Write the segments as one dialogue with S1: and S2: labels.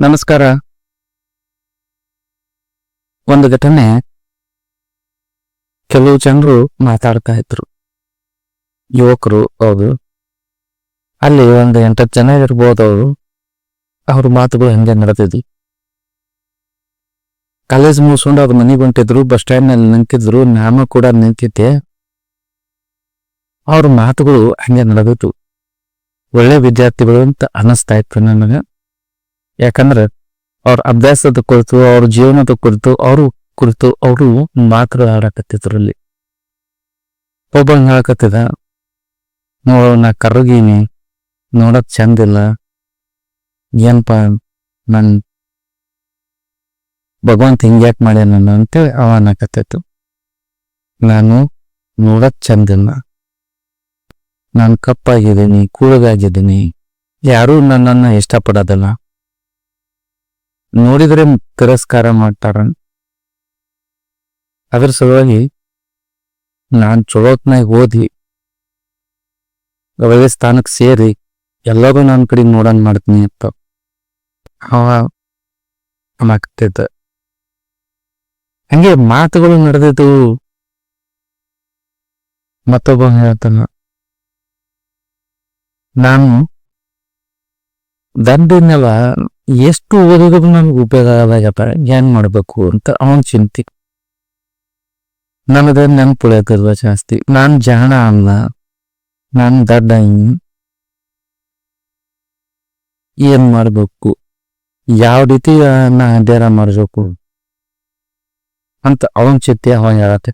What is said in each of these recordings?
S1: ನಮಸ್ಕಾರ. ಒಂದು ಘಟನೆ. ಕೆಲವು ಜನರು ಮಾತಾಡ್ತಾ ಇದ್ರು. ಯುವಕರು ಹೌದು. ಅಲ್ಲಿ ಒಂದು ಎಂಟತ್ತು ಜನ ಇರ್ಬೋದು ಅವರು. ಅವ್ರ ಮಾತುಗಳು ಹಂಗೆ ನಡೆದಿದ್ವು. ಕಾಲೇಜ್ ಮುಗಿಸ್ಕೊಂಡು ಅವ್ರ ಮನೆಗೆ ಹೊಂಟಿದ್ರು, ಬಸ್ ಸ್ಟ್ಯಾಂಡ್ನಲ್ಲಿ ನಿಂತಿದ್ರು, ನಾನು ಕೂಡ ನಿಂತಿದ್ದೆ. ಅವ್ರ ಮಾತುಗಳು ಹಂಗೆ ನಡೆದಿತ್ತು ಒಳ್ಳೆ ವಿದ್ಯಾರ್ಥಿಗಳು ಅಂತ ಅನಿಸ್ತಾ ಇತ್ತು ನನಗೆ. ಯಾಕಂದ್ರೆ ಅವ್ರ ಅಭ್ಯಾಸದ ಕುರಿತು, ಅವ್ರ ಜೀವನದ ಕುರಿತು, ಅವರು ಕುರಿತು ಅವರು ಮಾತ್ರ ಅಲ್ಲಿ. ಒಬ್ಬ ಹೇಳಕತ್ತಿದ ನೋಡ ನಾ ಕರಗೀನಿ ನೋಡಕ್ ಚಂದಿಲ್ಲ ಏನಪ್ಪ ನನ್ ಭಗವಂತ ಹಿಂಗ್ಯಾಕ್ ಮಾಡ್ಯ ನನ್ನ ಅಂತೇಳಿ ಅವ ಅನ್ನಕತ್ತಿತ್ತು ನಾನು ನೋಡಕ್ ಚಂದಿಲ್ಲ ನಾನು ಕಪ್ಪಾಗಿದ್ದೀನಿ, ಕೂಳಗಾಗಿದ್ದೀನಿ, ಯಾರೂ ನನ್ನನ್ನು ಇಷ್ಟಪಡೋದಲ್ಲ. ನೋಡಿದ್ರೆ ತಿರಸ್ಕಾರ ಮಾಡ್ತಾರ. ಅದ್ರ ಸಲುವಾಗಿ ನಾನು ಚಲೋತ್ನಾಗ ಓದಿ ಒಳ್ಳೆ ಸ್ಥಾನಕ್ಕೆ ಸೇರಿ ಎಲ್ಲರೂ ನನ್ನ ಕಡೆ ನೋಡನ್ ಮಾಡ್ತೀನಿ ಅಂತ ಅವ ಹಂಗೆ ಮಾತುಗಳು ನಡೆದಿದ್ದು ಮತ್ತೊಬ್ಬ ಹೇಳ್ತಾನ, ನಾನು ದಂಡಿನಲ್ಲ ಎಷ್ಟು ಓದಿದ್ರು ನನ್ಗೆ ಉಪಯೋಗ ಆಗಪ್ಪ ಏನ್ ಮಾಡಬೇಕು ಅಂತ ಅವನ ಚಿಂತೆ. ನನಗೆ ನೆನಪುಳಿಯೋದಿಲ್ವ ಜಾಸ್ತಿ. ನಾನ್ ಜಾಣ ಅಲ್ಲ, ನಾನ್ ದಡ್ಡ. ಏನ್ ಮಾಡಬೇಕು? ಯಾವ ರೀತಿ ನಾ ಅಧ್ಯಯನ ಮಾಡಬೇಕು? ಅಂತ ಅವನ್ ಚಿಂತೆ, ಅವನ್ ಹೇಳತ್ತೆ.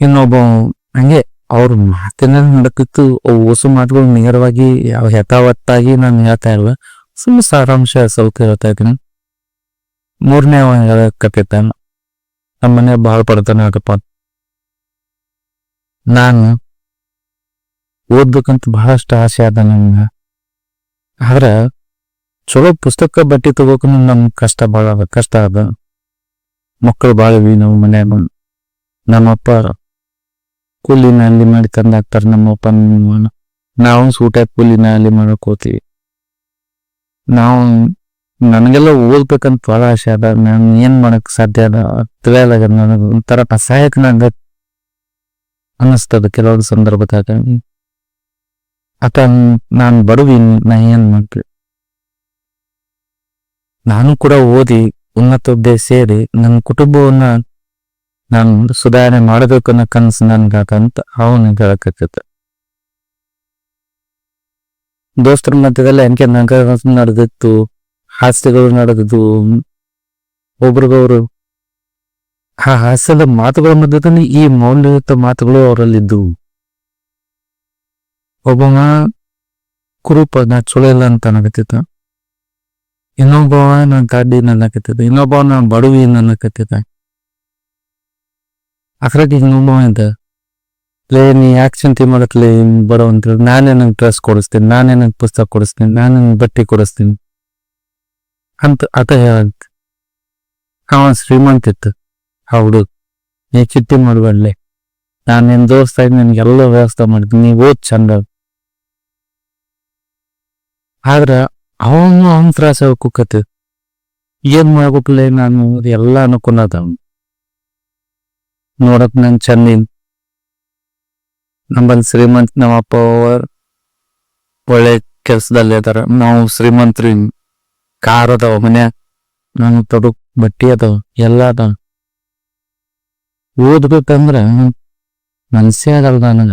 S1: ಇನ್ನೊಬ್ಬ ಹಂಗೆ ಅವ್ರ ಮಾತಿನ ನಡಕಿತ್ತು ಓಸು ಮಾತುಗಳು ನೇರವಾಗಿ ಯಾವ ಯಥಾವತ್ತಾಗಿ ನಾನು ಹೇಳ್ತಾ ಇಲ್ಲ ಸುಮ್ಮನೆ ಸಾರಾಂಶ ಸ್ವಲ್ಪ ಹೇಳ್ತಾ ಇದ್ದೀನಿ. ಮೂರನೇ ಅವ ನಮ್ಮ ಮನೆ ಭಾಳ ಪಡ್ತಾನೆ ಆಗಪ್ಪ. ನಾನು ಓದ್ಬೇಕಂತ ಬಹಳಷ್ಟು ಆಸೆ ಆದ ನಮ್ಗೆ ಆದ್ರೆ ಚಲೋ ಪುಸ್ತಕ ಬಟ್ಟಿ ತಗೋಕ ನಮ್ ಕಷ್ಟ ಭಾಳ, ಕಷ್ಟ ಅದ ಮಕ್ಕಳು ಭಾಳ ನಮ್ಮ ಮನ್ಯಾಗ. ನಮ್ಮಪ್ಪ ಕೂಲಿನ ಅಲ್ಲಿ ಮಾಡಿ ನಮ್ಮ ಅಪ್ಪ ನಮ್ಮವ್ವನ. ನಾವು ಸೂಟ್ಯಾಗ ಕೂಲಿ ಅಲ್ಲಿ ಮಾಡಕ್ ಹೋಗ್ತೀವಿ. ನಾವು ನನಗೆಲ್ಲ ಓದ್ಬೇಕಂತ ಭಾಳ ಆಸೆ ಅದ. ನಾನು ಏನ್ ಮಾಡಕ್ ಸಾಧ್ಯ ಅದ? ತಿಳಿಯಲಾಗ ನನಗೆ ಒಂಥರ ಅಸಹಾಯಕ ನಂಗ ಅನ್ನಿಸ್ತದ ಕೆಲವೊಂದು ಸಂದರ್ಭದಾಗ ಅತ ನಾನು ಬಡವಿ ನಾ ಏನ್ ಮಾಡ್ತೀವಿ ನಾನು ಕೂಡ ಓದಿ, ಉನ್ನತ ಹುದ್ದೆ ಸೇರಿ, ನನ್ನ ಕುಟುಂಬವನ್ನ ನಾನು ಸುಧಾರಣೆ ಮಾಡಬೇಕು ಅನ್ನೋ ಕನಸು ನನ್ಗಾಕಂತ ಅವನು ಹೇಳಕತ್ತ ದೋಸ್ತರ ಮಧ್ಯದಲ್ಲಿ ಹಂಗೆ ನಂಗ ನಡೆದಿತ್ತು, ಹಾಸ್ಯಗಳು ನಡೆದಿದ್ದು ಒಬ್ರಿಗೊಬ್ರು. ಆ ಹಾಸ್ಯದ ಮಾತುಗಳ ಮಧ್ಯದಲ್ಲಿ ಈ ಮೌಲ್ಯಯುತ ಮಾತುಗಳು ಅವರಲ್ಲಿದ್ದವು ಒಬ್ಬವ ಕುರುಪ ನಾ ಚಲೋ ಇಲ್ಲ ಅಂತ ಅನ್ನಕತ್ತಿದ್ದ. ಇನ್ನೊಬ್ಬವ ನಾ ಗಾಡಿ ಅನ್ನಕತ್ತಿದ್ದ ಇನ್ನೊಬ್ಬ ನಾ ಬಡವಿ ಅನ್ನಕತ್ತಿದ್ದ ಅದ್ರಾಗ ಇನ್ನೊಬ್ಬವ ಅಂತ ಲೇ, ನೀ ಯಾಕೆ ಚಿಂತೆ ಮಾಡತ್ಲೆ ಬರೋ ಅಂತೇಳಿ ನಾನೇ ನಂಗೆ ಡ್ರೆಸ್ ಕೊಡಿಸ್ತೀನಿ, ನಾನೇ ನಂಗೆ ಪುಸ್ತಕ ಕೊಡಿಸ್ತೀನಿ, ನಾನೇ ನಂಗೆ ಬಟ್ಟೆ ಕೊಡಿಸ್ತೀನಿ. ಅಂತ ಆತ ಹೇಳಂತ. ಅವ ಶ್ರೀಮಂತ ಇತ್ತು. ಆ ಹುಡುಗ, ನೀ ಚಿಟ್ಟಿ ಮಾಡಬೇಡಲೆ ನಾನು ನಿನ್ ದೋಸ್ತ ನಿನಗೆಲ್ಲ ವ್ಯವಸ್ಥೆ ಮಾಡ್ತೀನಿ ನೀ ಓದ್ ಚಂದ ಆದ್ರೆ ಅವನು ಅವನ ತ್ರಾಸ ಕುಕ್ಕತ್ ಏನ್ ಮಾಡ್ಬೇಕಲ್ಲ ನಾನು ಎಲ್ಲ ಅನ್ಕೊಂಡದ ನೋಡಕ್ ನಂಗೆ ಚಂದಿನ್ ನಮ್ಮಲ್ಲಿ ಶ್ರೀಮಂತ ನಮ್ಮ ಅಪ್ಪ ಅವರು ಒಳ್ಳೆ ಕೆಲ್ಸದಲ್ಲಿ ಇದಾರ. ನಾವು ಶ್ರೀಮಂತ್ರಿ ಕಾರ್ ಅದಾವ ಮನ್ಯಾಗ. ನಾನು ತೊಡಕ್ ಬಟ್ಟಿ ಅದಾವ, ಎಲ್ಲ ಅದಾವ. ಓದ್ಬೇಕಂದ್ರ ಮನ್ಸೇ ಆಗಲ್ಲ ನನಗ.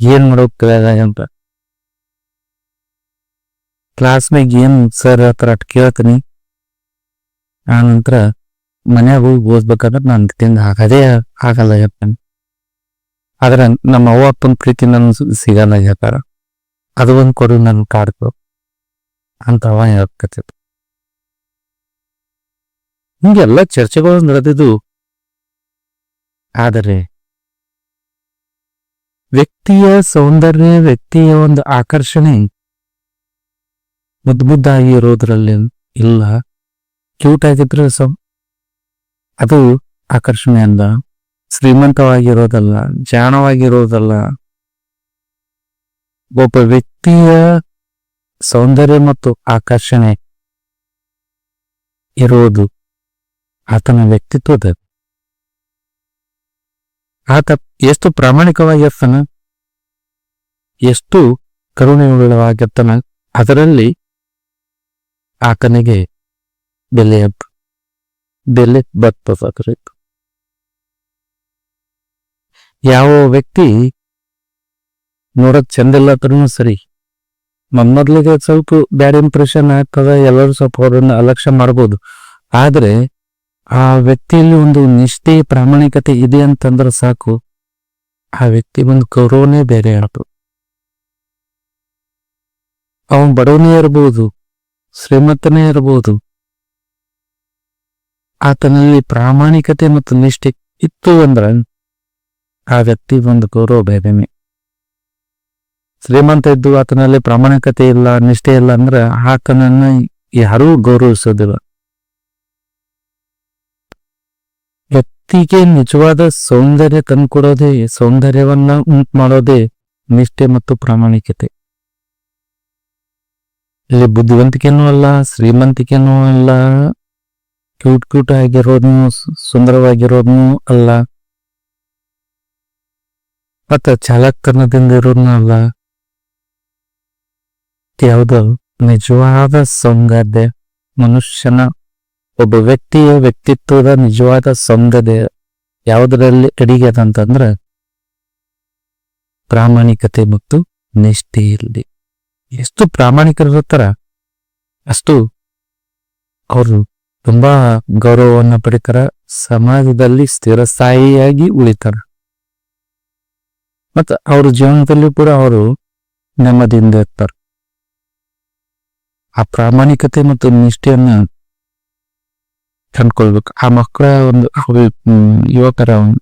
S1: ಏನ್ ತಿಳಿಯಲ್ಲ ಅಂತ. ಕ್ಲಾಸ್ನಾಗ ಏನ್ ಸರ್ ಹತ್ರ ಅಟ್ ಕೇಳ್ತೀನಿ. ಆ ನಂತರ ಮನ್ಯಾಗ ಹೋಗಿ ಓದ್ಬೇಕಂದ್ರೆ ನಾನು ತಿಂದ ಹಾಕದೇ ಆಗಲ್ಲ ಹೇಳ್ತಾನೆ. ಆದ್ರೆ ನಮ್ಮ ಅವ್ವ ಅಪ್ಪನ ಪ್ರೀತಿ ನನ್ ಸಿಗಲ್ಲ ಹೇಳ್ತಾರ. ಅದು ಒಂದ್ ಕೊಡು, ನನ್ ಕಾಡ್ತು ಅಂತ ಅವ ಹೇಳ್ಕತ್ತಿತ್ತು ಹಿಂಗೆಲ್ಲ ಚರ್ಚೆಗಳು ನಡೆದಿದ್ದು. ಆದರೆ ವ್ಯಕ್ತಿಯ ಸೌಂದರ್ಯ, ವ್ಯಕ್ತಿಯ ಒಂದು ಆಕರ್ಷಣೆ ಮುದ್ದು ಮುದ್ದಾಗಿ ಇರೋದ್ರಲ್ಲಿ ಇಲ್ಲ. ಕ್ಯೂಟ್ ಆಗಿದ್ರೆ ಅದು ಆಕರ್ಷಣೆ ಅಂದ ಶ್ರೀಮಂತವಾಗಿರೋದಲ್ಲ, ಜಾಣವಾಗಿರೋದಲ್ಲ. ಒಬ್ಬ ವ್ಯಕ್ತಿಯ ಸೌಂದರ್ಯ ಮತ್ತು ಆಕರ್ಷಣೆ ಇರುವುದು ಆತನ ವ್ಯಕ್ತಿತ್ವದ. ಆತ ಎಷ್ಟು ಪ್ರಾಮಾಣಿಕವಾಗಿರ್ತಾನ, ಎಷ್ಟು ಕರುಣೆಯುಳ್ಳವಾಗಿರ್ತಾನ, ಅದರಲ್ಲಿ ಆತನಿಗೆ ಬೆಲೆ ಬೆಲೆ ಬರ್ತದಾಗಬೇಕು ಯಾವ ವ್ಯಕ್ತಿ ನೋಡಕ್ ಚಂದಿಲ್ಲತ್ರೂ ಸರಿ. ಮೊದಲಿಗೆ ಸ್ವಲ್ಪ ಬ್ಯಾಡ್ ಇಂಪ್ರೆಷನ್ ಆಗ್ತದ, ಎಲ್ಲರೂ ಸ್ವಲ್ಪ ಅವ್ರನ್ನ ಅಲಕ್ಷ್ಯ ಮಾಡ್ಬೋದು. ಆದ್ರೆ ಆ ವ್ಯಕ್ತಿಯಲ್ಲಿ ಒಂದು ನಿಷ್ಠೆ, ಪ್ರಾಮಾಣಿಕತೆ ಇದೆ ಅಂತಂದ್ರೆ ಸಾಕು. ಆ ವ್ಯಕ್ತಿ ಒಂದು ಗೌರವನೇ ಬೇರೆ ಆಯ್ತು ಅವನು ಬಡವನೇ ಇರ್ಬೋದು, ಶ್ರೀಮಂತನೇ ಇರಬಹುದು ಆತನಲ್ಲಿ ಪ್ರಾಮಾಣಿಕತೆ ಮತ್ತು ನಿಷ್ಠೆ ಇತ್ತು ಅಂದ್ರೆ ಆ ವ್ಯಕ್ತಿ ಒಂದು ಗೌರವ ಭೇದಮೆ ಶ್ರೀಮಂತ ಇದ್ದು ಆತನಲ್ಲಿ ಪ್ರಾಮಾಣಿಕತೆ ಇಲ್ಲ, ನಿಷ್ಠೆ ಇಲ್ಲ ಅಂದ್ರೆ ಆತನನ್ನ ಯಾರೂ ಗೌರವಿಸೋದಿಲ್ಲ. ವ್ಯಕ್ತಿಗೆ ನಿಜವಾದ ಸೌಂದರ್ಯ ತಂದುಕೊಡೋದೇ, ಸೌಂದರ್ಯವನ್ನ ಉಂಟು ಮಾಡೋದೇ ನಿಷ್ಠೆ ಮತ್ತು ಪ್ರಾಮಾಣಿಕತೆ. ಇಲ್ಲಿ ಬುದ್ಧಿವಂತಿಕೆನೂ ಅಲ್ಲ, ಶ್ರೀಮಂತಿಕೆನೂ ಅಲ್ಲ ಕ್ಯೂಟ್ ಕ್ಯೂಟ್ ಆಗಿರೋದ್ನು ಸುಂದರವಾಗಿರೋದ್ನು ಅಲ್ಲ. ಮತ್ತ ಚಾಲಕ್ಕನದಿಂದ ಇರೋದ್ನು ಅಲ್ಲ. ಯಾವುದು ನಿಜವಾದ ಸೌಂದರ್ಯ ಮನುಷ್ಯನ ಒಬ್ಬ ವ್ಯಕ್ತಿಯ ವ್ಯಕ್ತಿತ್ವದ ನಿಜವಾದ ಸೌಂದರ್ಯ ಯಾವುದರಲ್ಲಿ ಅಡಿಗೆ ಅಂತಂದ್ರ, ಪ್ರಾಮಾಣಿಕತೆ ಮತ್ತು ನಿಷ್ಠೆ ಇರಲಿ. ಎಷ್ಟು ಪ್ರಾಮಾಣಿಕರಿರ್ತಾರ, ಅಷ್ಟು ಅವರು ತುಂಬಾ ಗೌರವವನ್ನ ಪಡಿತಾರ, ಸಮಾಜದಲ್ಲಿ ಸ್ಥಿರಸ್ಥಾಯಿಯಾಗಿ ಉಳಿತಾರ. ಮತ್ತ ಅವ್ರ ಜೀವನದಲ್ಲಿ ಕೂಡ ಅವರು ನೆಮ್ಮದಿಯಿಂದ ಇರ್ತಾರೆ. ಆ ಪ್ರಾಮಾಣಿಕತೆ ಮತ್ತು ನಿಷ್ಠೆಯನ್ನ ಕಂಡ್ಕೊಳ್ಬೇಕು. ಆ ಮಕ್ಕಳ ಒಂದು ಯುವಕರ ಒಂದು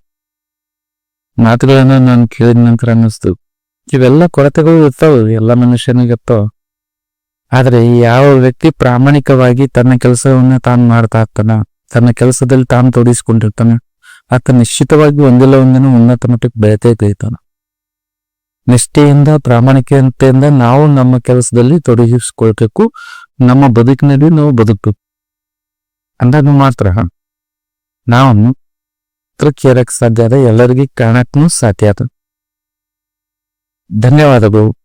S1: ಮಾತುಗಳನ್ನ ನಾನು ಕೇಳಿದ ನಂತರ ಅನ್ನಿಸ್ತು. ಇವೆಲ್ಲ ಕೊರತೆಗಳು ಇರ್ತಾವ ಎಲ್ಲ ಮನುಷ್ಯನಿಗೆ ಇರ್ತಾವ. ಆದ್ರೆ ಯಾವ ವ್ಯಕ್ತಿ ಪ್ರಾಮಾಣಿಕವಾಗಿ ತನ್ನ ಕೆಲಸವನ್ನು ತಾನು ಮಾಡ್ತಾ ಇರ್ತಾನ, ತನ್ನ ಕೆಲಸದಲ್ಲಿ ತಾನು ತೊಡಗಿಸ್ಕೊಂಡಿರ್ತಾನೆ, ಆತ ನಿಶ್ಚಿತವಾಗಿ ಒಂದಿಲ್ಲ ಒಂದಿನ ಉನ್ನತ ಮಟ್ಟಕ್ಕೆ ಬೆಳೆತೇ ಬೆಳಿತಾನ. ನಿಷ್ಠೆಯಿಂದ, ಪ್ರಾಮಾಣಿಕತೆಯಿಂದ ನಾವು ನಮ್ಮ ಕೆಲಸದಲ್ಲಿ ತೊಡಗಿಸ್ಕೊಳ್ಬೇಕು, ನಮ್ಮ ಬದುಕಿನಲ್ಲಿ ನಾವು ಬದುಕಬೇಕು. ಅಂದಾಗ ಮಾತ್ರ. ನಾವು ಕೇರಕ್ಕೆ ಸಾಧ್ಯ ಅದ ಎಲ್ಲರಿಗೆ ಕಾಣಕ್ಕೂ ಸಾಧ್ಯ ಧನ್ಯವಾದಗಳು.